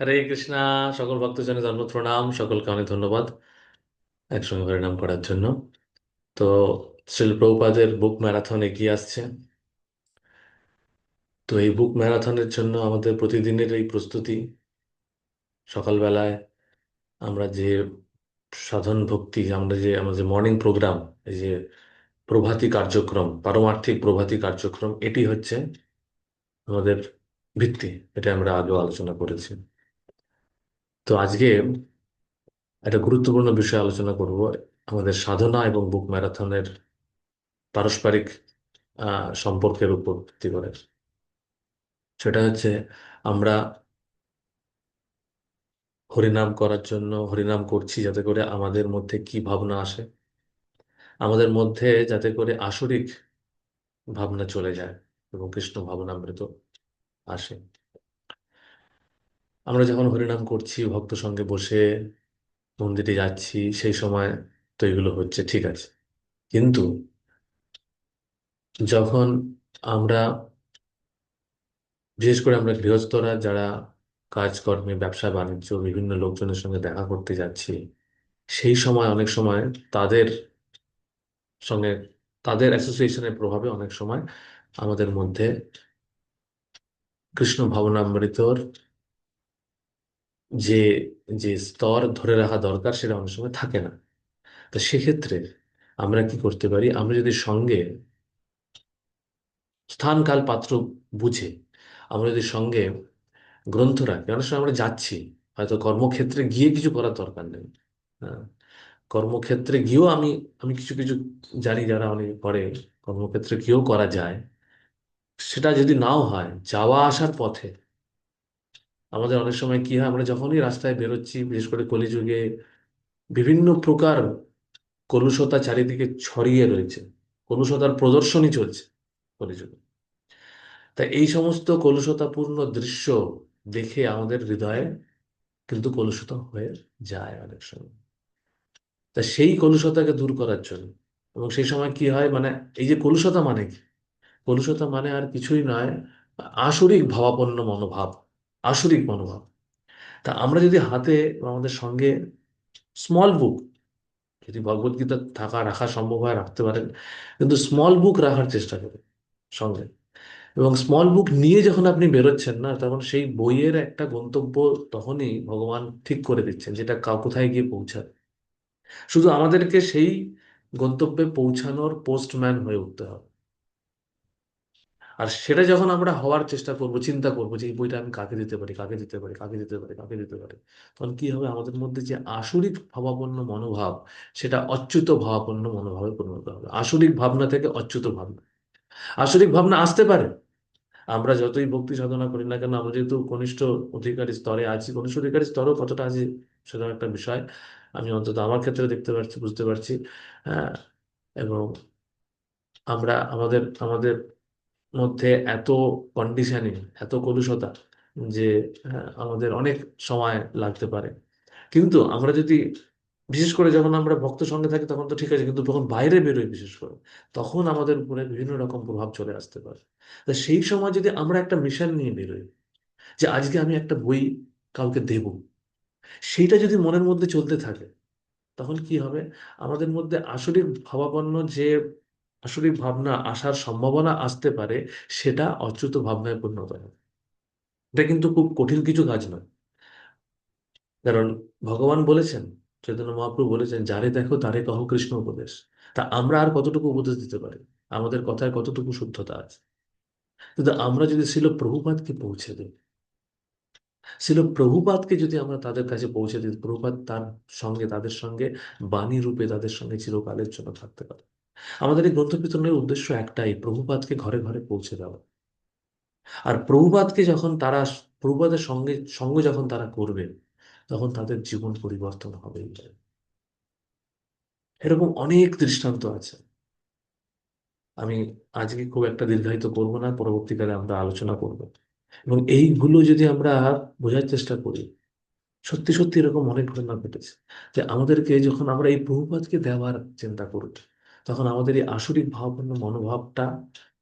হরে কৃষ্ণা, সকল ভক্তজনের জন্ম প্রণাম, সকলকে অনেক ধন্যবাদ একসঙ্গে হরিনাম করার জন্য। তো শ্রীল প্রভুপাদের বুক ম্যারাথন এগিয়ে আসছে। তো এই বুক ম্যারাথনের জন্য আমাদের প্রতিদিনের এই প্রস্তুতি। সকালবেলায় আমরা যে সাধন ভক্তি, আমরা যে আমাদের মর্নিং প্রোগ্রাম এই যে প্রভাতী কার্যক্রম, পারমার্থিক প্রভাতী কার্যক্রম, এটি হচ্ছে আমাদের ভিত্তি, এটা আমরা আগেও আলোচনা করেছি। তো আজকে একটা গুরুত্বপূর্ণ বিষয় আলোচনা করব। আমাদের সাধনা এবং বুক ম্যারাথনের পারস্পরিক সম্পর্কের উপর ভিত্তি করে। সেটা হচ্ছে আমরা হরিনাম করার জন্য হরিনাম করছি যাতে করে আমাদের মধ্যে কি ভাবনা আসে। আমাদের মধ্যে যাতে করে আসরিক ভাবনা চলে যায় এবং কৃষ্ণ ভাবনামৃত আসে। আমরা যখন হরিনাম করছি, ভক্ত সঙ্গে বসে মন্দিরে যাচ্ছি, সেই সময় তো এগুলো হচ্ছে, ঠিক আছে। কিন্তু যখন আমরা, বিশেষ করে আমরা গৃহস্থরা যারা কাজকর্মে, ব্যবসা, বাণিজ্য, বিভিন্ন লোকজনের সঙ্গে দেখা করতে যাচ্ছি, সেই সময় অনেক সময় তাদের সঙ্গে, তাদের অ্যাসোসিয়েশনের প্রভাবে অনেক সময় আমাদের মধ্যে কৃষ্ণ ভাবনামৃতর যে যে স্তর ধরে রাখা দরকার সেটা অনেক সময় থাকে না। তো সেক্ষেত্রে আমরা কি করতে পারি? আমরা যদি সঙ্গে স্থান কাল পাত্র বুঝে, আমরা যদি সঙ্গে গ্রন্থ রাখি, অনেক সময় আমরা যাচ্ছি, হয়তো কর্মক্ষেত্রে গিয়ে কিছু করার দরকার নেই। হ্যাঁ কর্মক্ষেত্রে গিয়েও আমি আমি কিছু কিছু জানি যারা অনেকে করে কর্মক্ষেত্রে গিয়েও করা যায়। সেটা যদি নাও হয়, যাওয়া আসার পথে আমাদের অনেক সময় কি হয়, আমরা যখনই রাস্তায় বেরোচ্ছি, বিশেষ করে কলিযুগে, বিভিন্ন প্রকার কলুষতা চারিদিকে ছড়িয়ে রয়েছে। কলুষতার প্রদর্শনী চলছে কলিযুগে। তাই এই সমস্ত কলুষতাপূর্ণ দৃশ্য দেখে আমাদের হৃদয়ে কিন্তু কলুষিত হয়ে যায় অনেক সময়। তা সেই কলুষতাকে দূর করার জন্য এবং সেই সময় কি হয় মানে এই যে কলুষতা মানে কি? কলুষতা মানে আর কিছুই নয় আসরিক ভাবাপন্ন মনোভাব। আসরিক মনোভাব। তা আমরা যদি হাতে আমাদের সঙ্গে স্মল বুক যদি ভগবদ্গীতা থাকা, রাখা সম্ভব হয়, রাখতে পারেন, কিন্তু স্মল বুক রাখার চেষ্টা করুন সঙ্গে। এবং স্মল বুক নিয়ে যখন আপনি বেরোচ্ছেন না, তখন সেই বইয়ের একটা গন্তব্য তখনই ভগবান ঠিক করে দিচ্ছেন, যেটা কা- কোথায় গিয়ে পৌঁছাবে। শুধু আমাদেরকে সেই গন্তব্যে পৌঁছানোর পোস্টম্যান হয়ে উঠতে হবে। আর সেটা যখন আমরা হওয়ার চেষ্টা করব, চিন্তা করব যে এই বইটা আমি কাকে দিতে পারি, কাকে দিতে পারি, কাকে দিতে পারি, কাকে দিতে পারি, তখন কি হবে? আমাদের মধ্যে যে আসরিক ভাবাপন্ন মনোভাব, সেটা অচ্যুত ভাবাপন্ন মনোভাবে পরিণত হবে। আসরিক ভাবনা থেকে অচ্যুত ভাবনা। আসরিক ভাবনা আসতে পারে। আমরা যতই ভক্তি সাধনা করি না কেন, আমরা যেহেতু কনিষ্ঠ অধিকারী স্তরে আছি, কনিষ্ঠ অধিকারী স্তরেও কতটা আছি সেটা একটা বিষয়। আমি অন্তত আমার ক্ষেত্রে দেখতে পাচ্ছি বুঝতে পারছি হ্যাঁ এবং আমরা, আমাদের আমাদের মধ্যে এত কন্ডিশনিং এত কলুষতা যে আমাদের অনেক সময় লাগতে পারে। কিন্তু আমরা যদি, বিশেষ করে যখন আমরা ভক্ত সঙ্গে থাকি তখন তো ঠিক আছে, কিন্তু যখন বাইরে বেরোই বিশেষ করে, তখন আমাদের উপরে বিভিন্ন রকম প্রভাব চলে আসতে পারে। সেই সময় যদি আমরা একটা মিশন নিয়ে বেরোই, যে আজকে আমি একটা বই কাউকে দেব, সেইটা যদি মনের মধ্যে চলতে থাকে, তখন কি হবে? আমাদের মধ্যে আসলে ভাবাপন্ন যে আসরিক ভাবনা আসার সম্ভাবনা আসতে পারে, সেটা অচ্যুত ভাবনায় পরিণত হবে এটা কিন্তু খুব কঠিন কিছু কাজ নয়। কারণ ভগবান বলেছেন, চৈতন্য মহাপ্রভু বলেছেন, যারে দেখো, তারে কহ কৃষ্ণ উপদেশ। তা আমরা আর কতটুকু উপদেশ দিতে পারি? আমাদের কথায় কতটুকু শুদ্ধতা আছে? কিন্তু আমরা যদি শিল প্রভুপাতকে পৌঁছে দিই শিল প্রভুপাতকে যদি আমরা তাদের কাছে পৌঁছে দিই, প্রভুপাত তার সঙ্গে, তাদের সঙ্গে বাণী রূপে তাদের সঙ্গে চিরকালের জন্য থাকতে পারে। আমাদের এই গ্রন্থ বিতরণের উদ্দেশ্য একটাই, প্রভুপাদকে ঘরে ঘরে পৌঁছে দেওয়া। আর প্রভুপাদকে যখন তারা, প্রভুপাদের সঙ্গে, সঙ্গ যখন তারা করবে, তখন তাদের জীবন পরিবর্তন হবেই এরকম অনেক দৃষ্টান্ত আছে। আমি আজকে খুব একটা দীর্ঘায়িত করব না, পরবর্তীকালে আমরা আলোচনা করব। এবং এইগুলো যদি আমরা বোঝার চেষ্টা করি, সত্যি সত্যি এরকম অনেক ঘটনা ঘটেছে যে আমাদেরকে যখন আমরা এই প্রভুপাদকে দেওয়ার চিন্তা করি তখন আমাদের এই আসরিক ভাবাপন্ন মনোভাবটা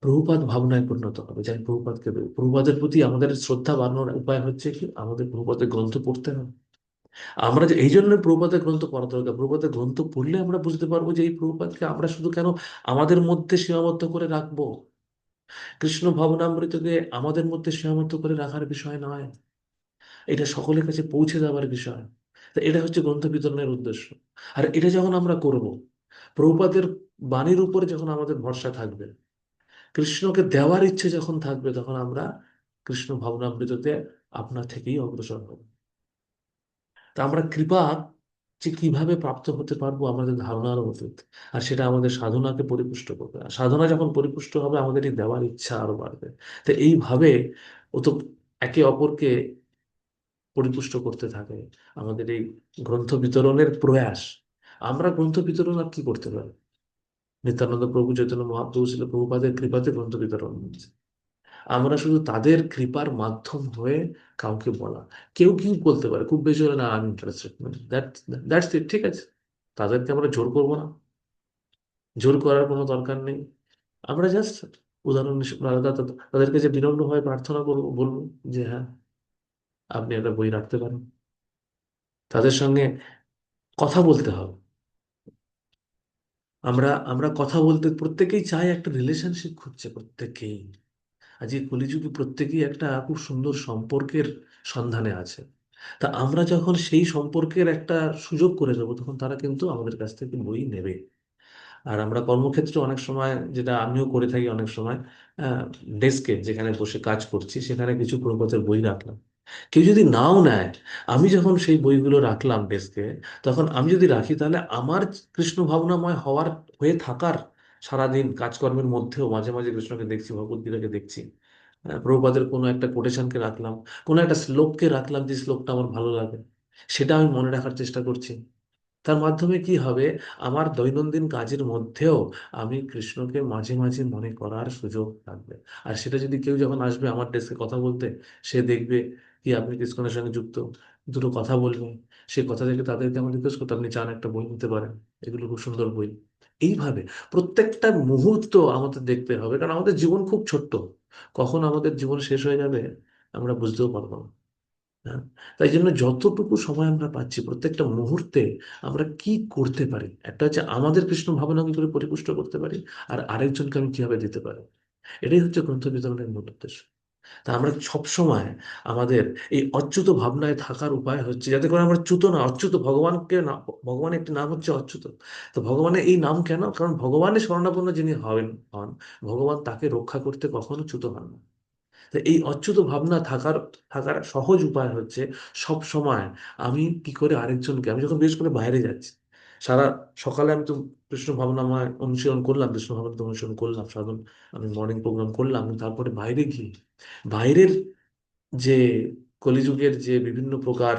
প্রভুপাদ ভাবনায় পরিণত হবে। যাই প্রভুপাদকে দেবো প্রভুপাদের প্রতি আমাদের শ্রদ্ধা বাড়ানোর উপায় হচ্ছে কি? আমাদের প্রভুপাদের গ্রন্থ পড়তে হবে। আমরা যে, এই জন্য প্রভুপাদের গ্রন্থ পড়া দরকার। প্রভুপাদের গ্রন্থ পড়লে আমরা বুঝতে পারব যে, এই প্রভুপাতকে আমরা শুধু কেন আমাদের মধ্যে সীমাবদ্ধ করে রাখব? কৃষ্ণ ভাবনামৃতকে আমাদের মধ্যে সীমাবদ্ধ করে রাখার বিষয় নয়। এটা সকলের কাছে পৌঁছে দেওয়ার বিষয়। এটা হচ্ছে গ্রন্থ বিতরণের উদ্দেশ্য। আর এটা যখন আমরা করব প্রভুপাদের বাণীর উপরে যখন আমাদের ভরসা থাকবে, কৃষ্ণকে দেওয়ার ইচ্ছে যখন থাকবে, তখন আমরা কৃষ্ণ ভাবনামৃততে আপনা থেকেই অগ্রসর হব। তা আমরা কৃপা যে কীভাবে প্রাপ্ত হতে পারব আমাদের ধারণার অতীত আর সেটা আমাদের সাধনাকে পরিপুষ্ট করবে। আর সাধনা যখন পরিপুষ্ট হবে, আমাদের এই দেওয়ার ইচ্ছা আরও বাড়বে। তো এইভাবে ও তো একে অপরকে পরিপুষ্ট করতে থাকে আমাদের এই গ্রন্থ বিতরণের প্রয়াস। আমরা গ্রন্থ বিতরণ আর কি করতে পারি? নিত্যানন্দ প্রভু চৈতন্য মহাপ্রভু ছিল প্রভুপাদের কৃপাতে গ্রন্থ বিতরণ হচ্ছে আমরা শুধু তাদের কৃপার মাধ্যম হয়ে কাউকে বলা। কেউ কি বলতে পারে, খুব বেশি হলে না আমি ইন্টারেস্টেড দ্যাট দ্যাটস ইট ঠিক আছে। তাদেরকে আমরা জোর করব না। জোর করার কোনো দরকার নেই। আমরা জাস্ট উদাহরণ আলাদা তাদের- তাদেরকে যে বিনম্রভাবে প্রার্থনা করব, বলব যে হ্যাঁ আপনি একটা বই রাখতে পারেন। তাদের সঙ্গে কথা বলতে হবে। আমরা আমরা কথা বলতে প্রত্যেকেই চাই একটা রিলেশনশিপ খুঁজছে, প্রত্যেকেই। আজকে কলিযুগে প্রত্যেকেই একটা খুব সুন্দর সম্পর্কের সন্ধানে আছে। তা আমরা যখন সেই সম্পর্কের একটা সুযোগ করে দেবো, তখন তারা কিন্তু আমাদের কাছ থেকে বই নেবে। আর আমরা কর্মক্ষেত্রে অনেক সময়, যেটা আমিও করে থাকি অনেক সময় ডেস্কে যেখানে বসে কাজ করছি, সেখানে কিছু প্রপথের বই রাখলাম। কেউ যদি নাও নেয়, আমি যখন সেই বইগুলো রাখলাম ডেস্কে, তখন আমি যদি রাখি, তাহলে আমার কৃষ্ণ ভাবনাময় হওয়ার, হয়ে থাকার সারাদিন কাজকর্মের মধ্যেও মাঝে মাঝে কৃষ্ণকে দেখছি, ভগবদ্গীতাকে দেখছি। প্রভুপাদের কোনো একটা কোটেশনকে রাখলাম, কোনো একটা শ্লোককে রাখলাম যে শ্লোকটা আমার ভালো লাগে, সেটা আমি মনে রাখার চেষ্টা করছি। তার মাধ্যমে কি হবে, আমার দৈনন্দিন কাজের মধ্যেও আমি কৃষ্ণকে মাঝে মাঝে মনে করার সুযোগ থাকবে। আর সেটা যদি কেউ যখন আসবে আমার ডেস্কে কথা বলতে, সে দেখবে কি আপনি কৃষ্ণের সঙ্গে যুক্ত? দুটো কথা বলবেন সেই কথা থেকে তাদেরকে আমি রিকোয়েস্ট করতে আপনি চান একটা বই নিতে পারেন। এগুলো খুব সুন্দর বই। এইভাবে প্রত্যেকটা মুহূর্ত আমাদের দেখতে হবে, কারণ আমাদের জীবন খুব ছোট্ট। কখন আমাদের জীবন শেষ হয়ে যাবে আমরা বুঝতেও পারব না। হ্যাঁ? তাই জন্য যতটুকু সময় আমরা পাচ্ছি প্রত্যেকটা মুহূর্তে আমরা কি করতে পারি? একটা হচ্ছে আমাদের কৃষ্ণ ভাবনা কি করে পরিপুষ্ট করতে পারি? আর আরেকজনকে আমি কীভাবে দিতে পারি? এটাই হচ্ছে গ্রন্থ বিতরণের মূল উদ্দেশ্য। তা আমরা সবসময় আমাদের এই অচ্যুত ভাবনায় থাকার উপায় হচ্ছে, যাতে করে আমরা চ্যুত না, অচ্যুত ভগবানকে না, ভগবানের একটি নাম হচ্ছে অচ্যুত। তো ভগবানের এই নাম কেন? কারণ ভগবানের শরণাপন্ন যিনি হবেন, হন, ভগবান তাকে রক্ষা করতে কখনো চ্যুত হন না। তো এই অচ্যুত ভাবনা থাকার থাকার সহজ উপায় হচ্ছে সব সময় আমি কি করে আরেকজনকে, আমি যখন বিশেষ করে বাইরে যাচ্ছি সারা সকালে আমি তো কৃষ্ণ ভাবনাময় অনুশীলন করলাম কৃষ্ণ ভাবনা অনুশীলন করলাম, সাধন, আমি মর্নিং প্রোগ্রাম করলাম তারপরে বাইরে গিয়ে, বাইরের যে কলিযুগের যে বিভিন্ন প্রকার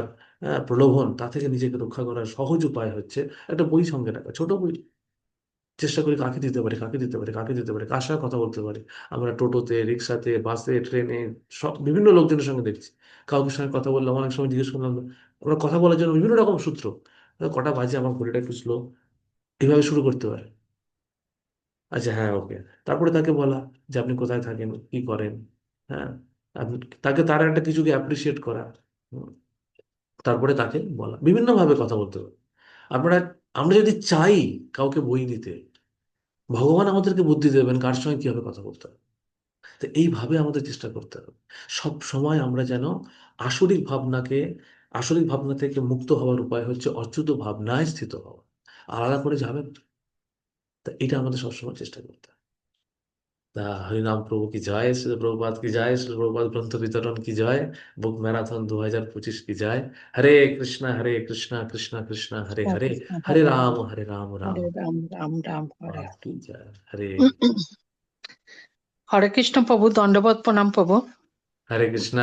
প্রলোভন, তা থেকে নিজেকে রক্ষা করার সহজ উপায় হচ্ছে একটা বই সঙ্গে রাখা, ছোট বই। চেষ্টা করি কাকে দিতে পারি, কাকে দিতে পারি, কাকে দিতে পারি, কার সাথে কথা বলতে পারি। আমরা টোটোতে, রিক্সাতে, বাসে, ট্রেনে, সব বিভিন্ন লোকজনের সঙ্গে দেখছি। কাউকে সঙ্গে কথা বললাম, অনেক সময় জিজ্ঞেস করলাম আমরা কথা বলার জন্য বিভিন্ন রকম সূত্র। কটা বাজে আমার ঘড়িটা একটু স্লো এইভাবে শুরু করতে পারে আচ্ছা হ্যাঁ ওকে তারপরে তাকে বলা যে, আপনি কোথায় থাকেন? কি করেন? হ্যাঁ তাকে তার একটা কিছুকে অ্যাপ্রিসিয়েট করা? তারপরে তাকে বলা। বিভিন্নভাবে কথা বলতে হবে আমরা আমরা যদি চাই কাউকে বই দিতে, ভগবান আমাদেরকে বুদ্ধি দেবেন কার সঙ্গে কীভাবে কথা বলতে হবে তো এইভাবে আমাদের চেষ্টা করতে হবে। সব সময় আমরা যেন আসরিক ভাবনাকে আসরিক ভাবনা থেকে মুক্ত হওয়ার উপায় হচ্ছে অচ্যুত ভাবনায় স্থিত হওয়া। আলাদা করে যাবে না। তা এটা আমাদের সবসময় চেষ্টা করতে হবে তা হরিনাম প্রভু কি জয়? শ্রী প্রভুপাদ কি জয়? শ্রী প্রভুপাদ গ্রন্থ বিতরণ কি জয়? বুক ম্যারাথন দু হাজার পঁচিশ কি জয়? হরে কৃষ্ণ হরে কৃষ্ণ কৃষ্ণ কৃষ্ণ হরে হরে হরে রাম হরে রাম রাম। রাম কি হরে হরে কৃষ্ণ প্রভু দণ্ডবত প্রণাম প্রভু। হরে কৃষ্ণ।